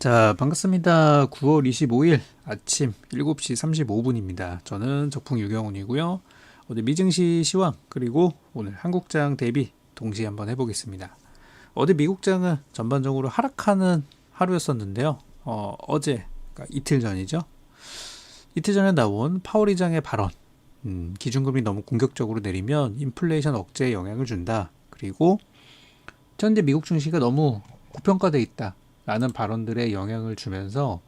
자, 반갑습니다. 9월 25일 아침 7시 35분입니다. 저는 적풍 유경훈이고요. 어제 미증시 시황 그리고 오늘 한국장 대비 동시에 한번 해보겠습니다. 어제 미국장은 전반적으로 하락하는 하루였었는데요. 어, 어제 그러니까 이틀 전이죠. 이틀 전에 나온 파월 의장의 발언. 음, 기준금리 너무 공격적으로 내리면 인플레이션 억제에 영향을 준다. 그리고 현재 미국 증시가 너무 고평가돼 있다. 라는 발언들에 영향을 주면서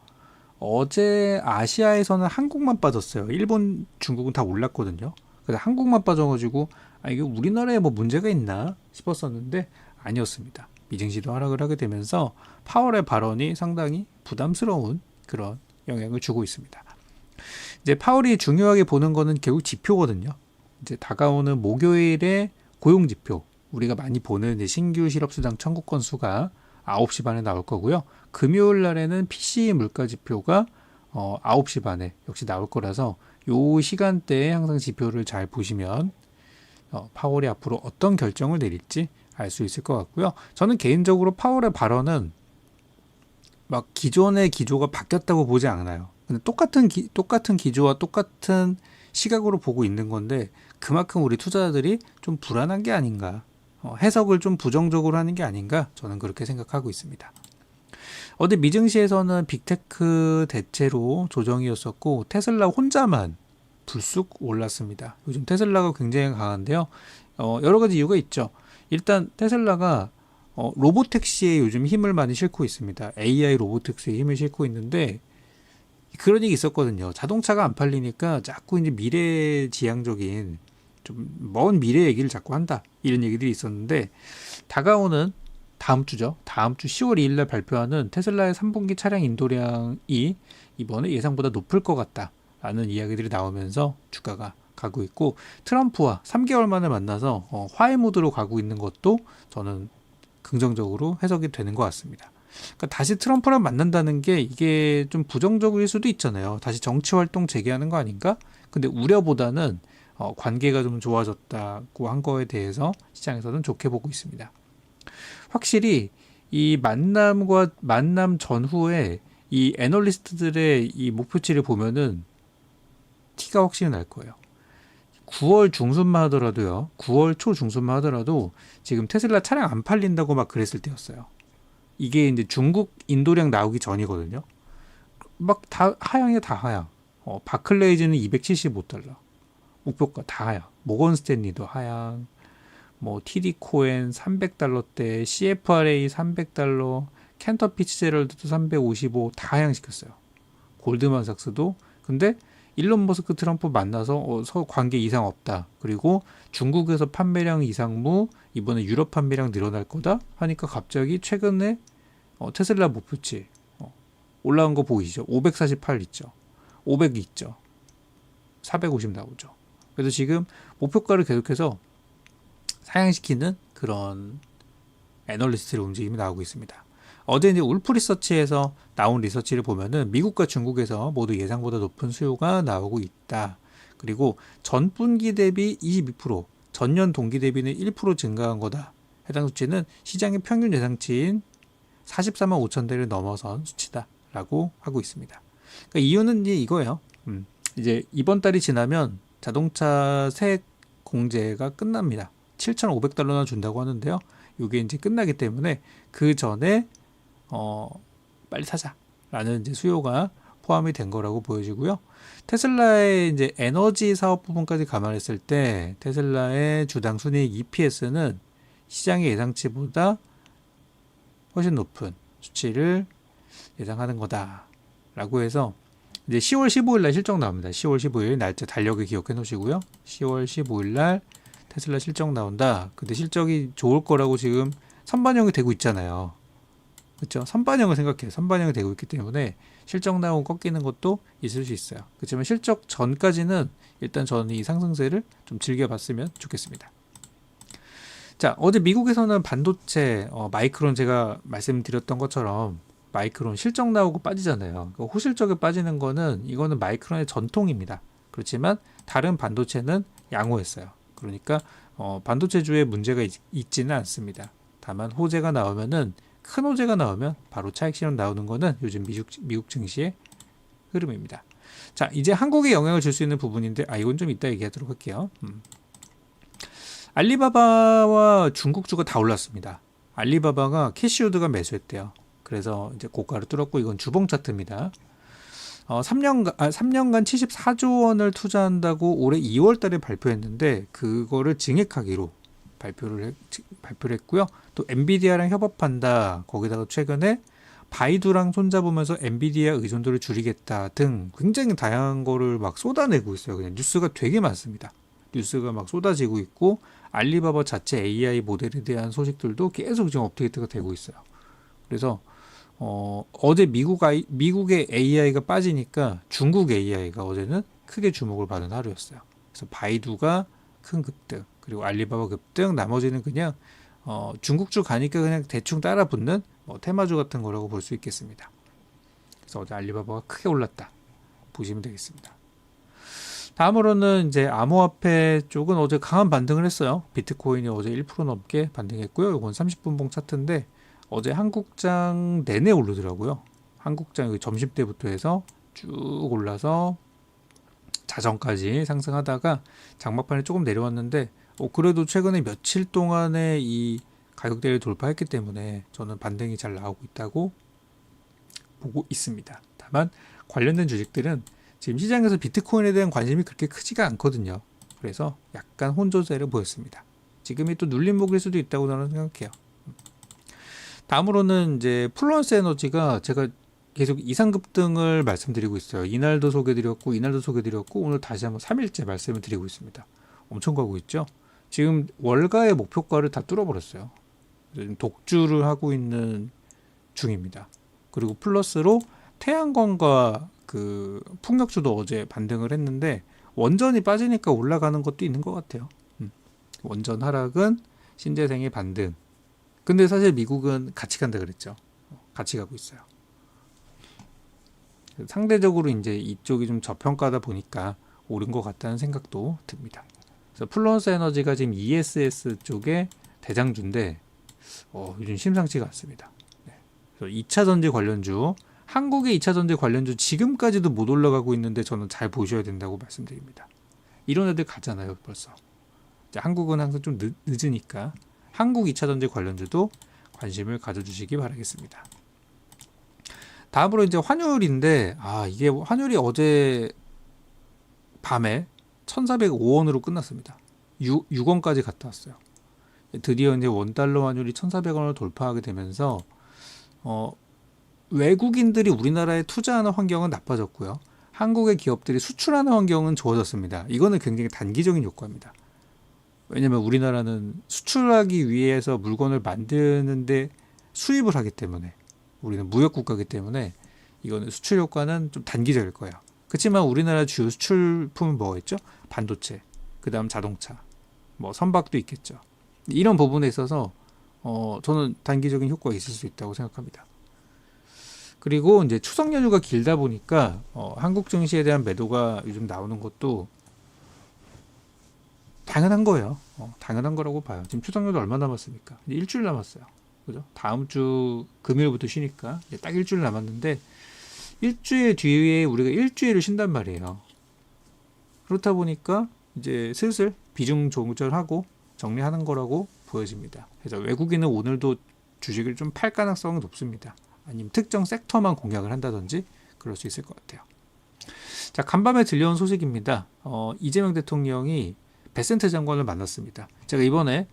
어제 아시아에서는 한국만 빠졌어요. 일본, 중국은 다 올랐거든요. 그래서 한국만 빠져가지고 아 이게 우리나라에 뭐 문제가 있나 싶었었는데 아니었습니다. 미증시도 하락을 하게 되면서 파월의 발언이 상당히 부담스러운 그런 영향을 주고 있습니다. 이제 파월이 중요하게 보는 거는 결국 지표거든요. 이제 다가오는 목요일에 고용 지표 우리가 많이 보는 신규 실업수당 청구 건수가 9시 반에 나올 거고요. 금요일 날에는 PCE 물가 지표가 어, 9시 반에 역시 나올 거라서 요 시간대에 항상 지표를 잘 보시면 어, 파월이 앞으로 어떤 결정을 내릴지 알 수 있을 것 같고요. 저는 개인적으로 파월의 발언은 막 기존의 기조가 바뀌었다고 보지 않아요. 근데 똑같은 기, 똑같은 기조와 똑같은 시각으로 보고 있는 건데 그만큼 우리 투자자들이 좀 불안한 게 아닌가 어, 해석을 좀 부정적으로 하는 게 아닌가 저는 그렇게 생각하고 있습니다. 어제 미증시에서는 빅테크 대체로 조정이었었고 테슬라 혼자만 불쑥 올랐습니다. 요즘 테슬라가 굉장히 강한데요. 어, 여러 가지 이유가 있죠. 일단 테슬라가 어, 로보택시에 요즘 힘을 많이 싣고 있습니다. AI 로보택시에 힘을 싣고 있는데 그런 얘기 있었거든요. 자동차가 안 팔리니까 자꾸 이제 미래지향적인 좀 먼 미래 얘기를 자꾸 한다. 이런 얘기들이 있었는데 다가오는 다음 주죠. 다음 주 10월 2일 날 발표하는 테슬라의 3분기 차량 인도량이 이번에 예상보다 높을 것 같다라는 이야기들이 나오면서 주가가 가고 있고 트럼프와 3개월 만에 만나서 어, 화해 모드로 가고 있는 것도 저는 긍정적으로 해석이 되는 것 같습니다. 그러니까 다시 트럼프랑 만난다는 게 이게 좀 부정적일 수도 있잖아요. 다시 정치 활동 재개하는 거 아닌가? 근데 우려보다는 어, 관계가 좀 좋아졌다고 한 거에 대해서 시장에서는 좋게 보고 있습니다. 확실히 이 만남과 만남 전후에 이 애널리스트들의 이 목표치를 보면은 티가 확실히 날 거예요. 9월 중순만 하더라도요. 9월 초 중순만 하더라도 지금 테슬라 차량 안 팔린다고 막 그랬을 때였어요. 이게 이제 중국 인도량 나오기 전이거든요. 막 다 하향이야 다 하향. 어, 바클레이즈는 275달러. 목표가 다 하향. 모건 스탠리도 하향. 뭐 TD 코엔 300달러대, CFRA 300달러, 캔터 피치제럴드도 355 다 하향시켰어요. 골드만삭스도 근데 일론 머스크 트럼프 만나서 어, 서 관계 이상 없다. 그리고 중국에서 판매량 이상무 이번에 유럽 판매량 늘어날 거다 하니까 갑자기 최근에 어, 테슬라 목표치 어, 올라온 거 보이시죠? 548 있죠. 500 있죠. 450 나오죠. 그래서 지금 목표가를 계속해서 상향시키는 그런 애널리스트의 움직임이 나오고 있습니다. 어제 이제 울프 리서치에서 나온 리서치를 보면은 미국과 중국에서 모두 예상보다 높은 수요가 나오고 있다. 그리고 전 분기 대비 22%, 전년 동기 대비는 1% 증가한 거다. 해당 수치는 시장의 평균 예상치인 44만 5천 대를 넘어선 수치다라고 하고 있습니다. 그러니까 이유는 이제 이거예요. 음, 이제 이번 달이 지나면 자동차 세액 공제가 끝납니다. 7,500달러나 준다고 하는데요. 이게 이제 끝나기 때문에 그 전에 어 빨리 사자라는 이제 수요가 포함이 된 거라고 보여지고요. 테슬라의 이제 에너지 사업 부분까지 감안했을 때 테슬라의 주당 순이익 EPS는 시장의 예상치보다 훨씬 높은 수치를 예상하는 거다라고 해서 이제 10월 15일 날 실적 나옵니다. 10월 15일 날짜 달력을 기억해 놓으시고요. 10월 15일 날 테슬라 실적 나온다. 근데 실적이 좋을 거라고 지금 선반영이 되고 있잖아요. 그렇죠? 선반영을 생각해요. 선반영이 되고 있기 때문에 실적 나오고 꺾이는 것도 있을 수 있어요. 그렇지만 실적 전까지는 일단 저는 이 상승세를 좀 즐겨봤으면 좋겠습니다. 자, 어제 미국에서는 반도체 어, 마이크론 제가 말씀드렸던 것처럼 마이크론 실적 나오고 빠지잖아요. 그 호실적에 빠지는 거는 이거는 마이크론의 전통입니다. 그렇지만 다른 반도체는 양호했어요. 그러니까 어, 반도체주에 문제가 있, 있지는 않습니다. 다만 호재가 나오면은 큰 호재가 나오면 바로 차익 실현 나오는 거는 요즘 미국, 미국 증시의 흐름입니다. 자, 이제 한국에 영향을 줄 수 있는 부분인데, 아, 이건 좀 이따 얘기하도록 할게요. 음. 알리바바와 중국주가 다 올랐습니다. 알리바바가 캐시우드가 매수했대요. 그래서 이제 고가를 뚫었고, 이건 주봉 차트입니다. 어, 3년간, 아, 3년간 74조 원을 투자한다고 올해 2월 달에 발표했는데, 그거를 증액하기로 발표를, 했, 발표를 했고요. 또 엔비디아랑 협업한다. 거기다가 최근에 바이두랑 손잡으면서 엔비디아 의존도를 줄이겠다 등 굉장히 다양한 거를 막 쏟아내고 있어요. 그냥 뉴스가 되게 많습니다. 뉴스가 막 쏟아지고 있고 알리바바 자체 AI 모델에 대한 소식들도 계속 지금 업데이트가 되고 있어요. 그래서 어, 어제 미국 아이, 미국의 AI가 빠지니까 중국 AI가 어제는 크게 주목을 받은 하루였어요. 그래서 바이두가 큰 급등, 그리고 알리바바 급등, 나머지는 그냥 어, 중국주 가니까 그냥 대충 따라 붙는 뭐 테마주 같은 거라고 볼 수 있겠습니다. 그래서 어제 알리바바가 크게 올랐다 보시면 되겠습니다. 다음으로는 이제 암호화폐 쪽은 어제 강한 반등을 했어요. 비트코인이 어제 1% 넘게 반등했고요. 이건 30분봉 차트인데 어제 한국장 내내 오르더라고요. 한국장 점심 때부터 해서 쭉 올라서 자정까지 상승하다가 장막판에 조금 내려왔는데 어, 그래도 최근에 며칠 동안에 이 가격대를 돌파했기 때문에 저는 반등이 잘 나오고 있다고 보고 있습니다. 다만 관련된 주식들은 지금 시장에서 비트코인에 대한 관심이 그렇게 크지가 않거든요. 그래서 약간 혼조세를 보였습니다. 지금이 또 눌림목일 수도 있다고 저는 생각해요. 다음으로는 이제 플루언스 에너지가 제가 계속 이상급 등을 말씀드리고 있어요. 이날도 소개드렸고 이날도 소개드렸고 오늘 다시 한번 3일째 말씀을 드리고 있습니다. 엄청 가고 있죠. 지금 월가의 목표가를 다 뚫어버렸어요. 독주를 하고 있는 중입니다. 그리고 플러스로 태양광과 그 풍력주도 어제 반등을 했는데 원전이 빠지니까 올라가는 것도 있는 것 같아요. 음. 원전 하락은 신재생의 반등. 근데 사실 미국은 같이 간다 그랬죠. 같이 가고 있어요. 상대적으로 이제 이쪽이 좀 저평가다 보니까 오른 것 같다는 생각도 듭니다. 그래서 플러스 에너지가 지금 ESS 쪽에 대장주인데 어, 요즘 심상치가 않습니다. 네. 그래서 2차 전지 관련주, 한국의 2차 전지 관련주 지금까지도 못 올라가고 있는데 저는 잘 보셔야 된다고 말씀드립니다. 이런 애들 가잖아요, 벌써. 한국은 항상 좀 늦, 늦으니까 한국 2차 전지 관련주도 관심을 가져주시기 바라겠습니다. 다음으로 이제 환율인데 아 이게 환율이 어제 밤에 1,405원으로 끝났습니다. 6, 6원까지 갔다 왔어요. 드디어 이제 원 달러 환율이 1,400원을 돌파하게 되면서 어, 외국인들이 우리나라에 투자하는 환경은 나빠졌고요. 한국의 기업들이 수출하는 환경은 좋아졌습니다. 이거는 굉장히 단기적인 효과입니다. 왜냐하면 우리나라는 수출하기 위해서 물건을 만드는데 수입을 하기 때문에 우리는 무역 국가이기 때문에 이거는 수출 효과는 좀 단기적일 거예요. 그렇지만 우리나라 주요 수출품은 뭐가 있죠? 반도체, 그 다음 자동차, 뭐 선박도 있겠죠. 이런 부분에 있어서 어, 저는 단기적인 효과가 있을 수 있다고 생각합니다. 그리고 이제 추석 연휴가 길다 보니까 어, 한국 증시에 대한 매도가 요즘 나오는 것도 당연한 거예요. 어, 당연한 거라고 봐요. 지금 추석 연휴 얼마 남았습니까? 일주일 남았어요. 그죠? 다음 주 금요일부터 쉬니까 딱 일주일 남았는데 일주일 뒤에 우리가 일주일을 쉰단 말이에요. 그렇다 보니까 이제 슬슬 비중 조절하고 정리하는 거라고 보여집니다. 그래서 외국인은 오늘도 주식을 좀 팔 가능성이 높습니다. 아니면 특정 섹터만 공략을 한다든지 그럴 수 있을 것 같아요. 자, 간밤에 들려온 소식입니다. 어, 이재명 대통령이 베센트 장관을 만났습니다. 제가 이번에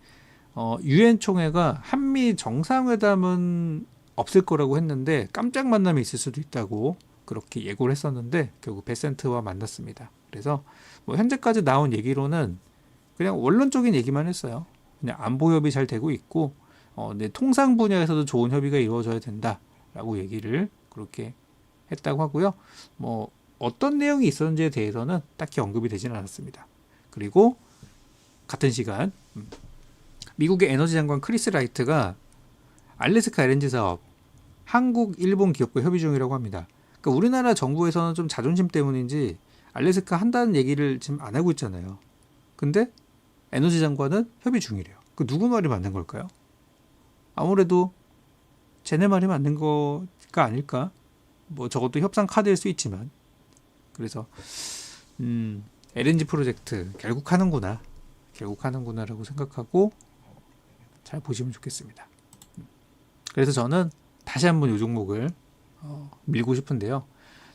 어, 유엔 총회가 한미 정상회담은 없을 거라고 했는데 깜짝 만남이 있을 수도 있다고 그렇게 예고를 했었는데 결국 베센트와 만났습니다. 그래서 뭐 현재까지 나온 얘기로는 그냥 원론적인 얘기만 했어요. 그냥 안보 협의 잘 되고 있고 어, 내 통상 분야에서도 좋은 협의가 이루어져야 된다라고 얘기를 그렇게 했다고 하고요. 뭐 어떤 내용이 있었는지에 대해서는 딱히 언급이 되지는 않았습니다. 그리고 같은 시간 음, 미국의 에너지 장관 크리스 라이트가 알래스카 LNG 사업 한국, 일본 기업과 협의 중이라고 합니다. 그러니까 우리나라 정부에서는 좀 자존심 때문인지 알래스카 한다는 얘기를 지금 안 하고 있잖아요. 근데 에너지 장관은 협의 중이래요. 그 누구 말이 맞는 걸까요? 아무래도 쟤네 말이 맞는 거가 아닐까? 뭐 저것도 협상 카드일 수 있지만 그래서 음, LNG 프로젝트 결국 하는구나. 결국 하는구나라고 생각하고 잘 보시면 좋겠습니다. 그래서 저는 다시 한번 이 종목을 어, 밀고 싶은데요.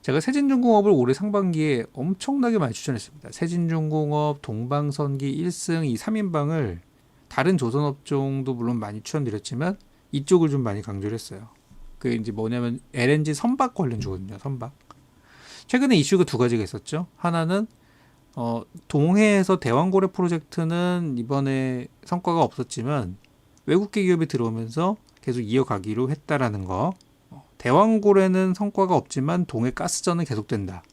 제가 세진중공업을 올해 상반기에 엄청나게 많이 추천했습니다. 세진중공업, 동방선기 1승 이 3인방을 다른 조선업종도 물론 많이 추천드렸지만 이쪽을 좀 많이 강조를 했어요. 그게 이제 뭐냐면 LNG 선박 관련주거든요. 선박. 최근에 이슈가 두 가지가 있었죠. 하나는 어, 동해에서 대왕고래 프로젝트는 이번에 성과가 없었지만 외국계 기업이 들어오면서 계속 이어가기로 했다라는 거. 어, 대왕고래는 성과가 없지만 동해 가스전은 계속된다.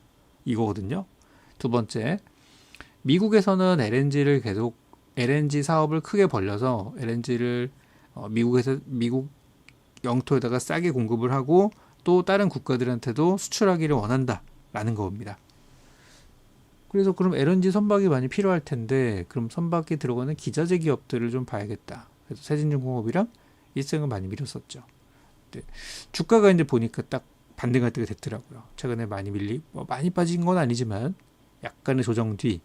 이거거든요. 두 번째, 미국에서는 LNG를 계속 LNG 사업을 크게 벌려서 LNG를 어, 미국에서 미국 영토에다가 싸게 공급을 하고 또 다른 국가들한테도 수출하기를 원한다라는 겁니다. 그래서 그럼 LNG 선박이 많이 필요할 텐데 그럼 선박에 들어가는 기자재 기업들을 좀 봐야겠다. 그래서 세진중공업이랑 일생을 많이 밀었었죠. 근데 주가가 이제 보니까 딱 반등할 때가 됐더라고요. 최근에 많이 밀리 뭐 많이 빠진 건 아니지만 약간의 조정 뒤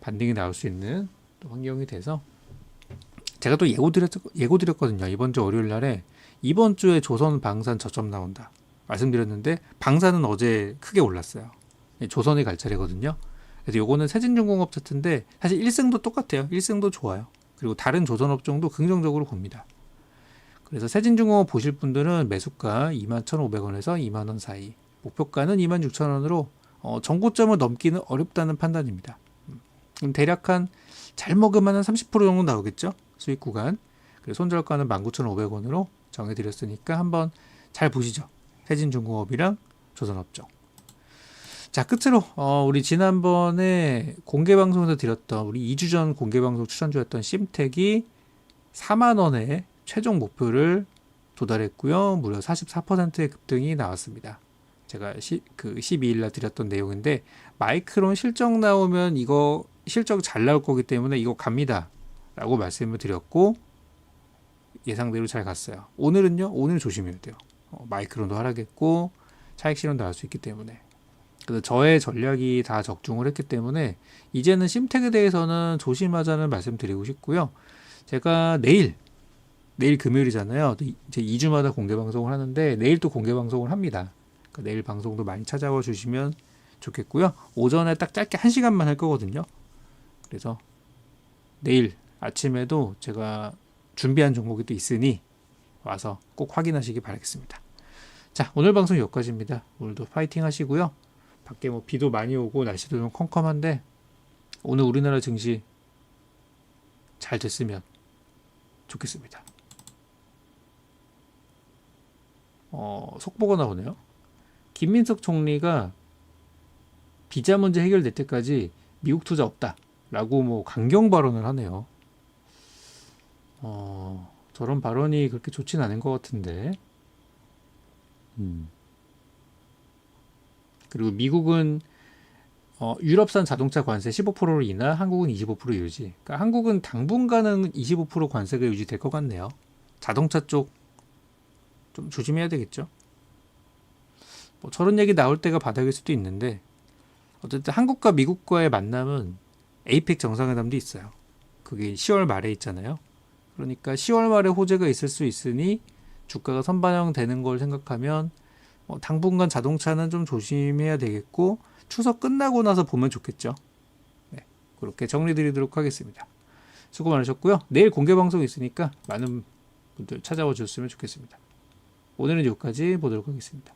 반등이 나올 수 있는 또 환경이 돼서 제가 또 예고 드렸 예고 드렸거든요. 이번 주 월요일 날에 이번 주에 조선 방산 저점 나온다 말씀드렸는데 방산은 어제 크게 올랐어요. 조선이 갈 차례거든요. 그래서 요거는 세진중공업 차트인데 사실 1승도 똑같아요. 1승도 좋아요. 그리고 다른 조선업종도 긍정적으로 봅니다. 그래서 세진중공업 보실 분들은 매수가 21,500원에서 2만 원 사이, 목표가는 26,000원으로 어, 정고점을 넘기는 어렵다는 판단입니다. 음, 그럼 대략 한 잘 먹으면 한 30% 정도 나오겠죠? 수익 구간. 그리고 손절가는 19,500원으로 정해드렸으니까 한번 잘 보시죠. 세진중공업이랑 조선업종. 자 끝으로 어, 우리 지난번에 공개 방송에서 드렸던 우리 2주 전 공개 방송 추천주였던 심택이 4만 원의 최종 목표를 도달했고요. 무려 44%의 급등이 나왔습니다. 제가 시, 그 12일 날 드렸던 내용인데 마이크론 실적 나오면 이거 실적 잘 나올 거기 때문에 이거 갑니다. 라고 말씀을 드렸고 예상대로 잘 갔어요. 오늘은요. 오늘 조심해야 돼요. 어, 마이크론도 하락했고 차익 실현도 할 수 있기 때문에 그래서 저의 전략이 다 적중을 했기 때문에 이제는 심택에 대해서는 조심하자는 말씀드리고 싶고요. 제가 내일 내일 금요일이잖아요. 또 이제 2주마다 공개 방송을 하는데 내일 또 공개 방송을 합니다. 그러니까 내일 방송도 많이 찾아와 주시면 좋겠고요. 오전에 딱 짧게 1시간만 할 거거든요. 그래서 내일 아침에도 제가 준비한 종목이 또 있으니 와서 꼭 확인하시기 바라겠습니다. 자, 오늘 방송 여기까지입니다. 오늘도 파이팅 하시고요. 밖에 뭐 비도 많이 오고 날씨도 좀 컴컴한데 오늘 우리나라 증시 잘 됐으면 좋겠습니다. 어, 속보가 나오네요. 김민석 총리가 비자 문제 해결될 때까지 미국 투자 없다 라고 뭐 강경 발언을 하네요. 어, 저런 발언이 그렇게 좋진 않은 것 같은데. 음. 그리고 미국은 어, 유럽산 자동차 관세 15%로 인하, 한국은 25% 유지. 그러니까 한국은 당분간은 25% 관세가 유지될 것 같네요. 자동차 쪽 좀 조심해야 되겠죠. 뭐 저런 얘기 나올 때가 바닥일 수도 있는데 어쨌든 한국과 미국과의 만남은 에이펙 정상회담도 있어요. 그게 10월 말에 있잖아요. 그러니까 10월 말에 호재가 있을 수 있으니 주가가 선반영되는 걸 생각하면 뭐 당분간 자동차는 좀 조심해야 되겠고 추석 끝나고 나서 보면 좋겠죠. 네, 그렇게 정리드리도록 하겠습니다. 수고 많으셨고요. 내일 공개 방송 있으니까 많은 분들 찾아와 주셨으면 좋겠습니다. 오늘은 여기까지 보도록 하겠습니다.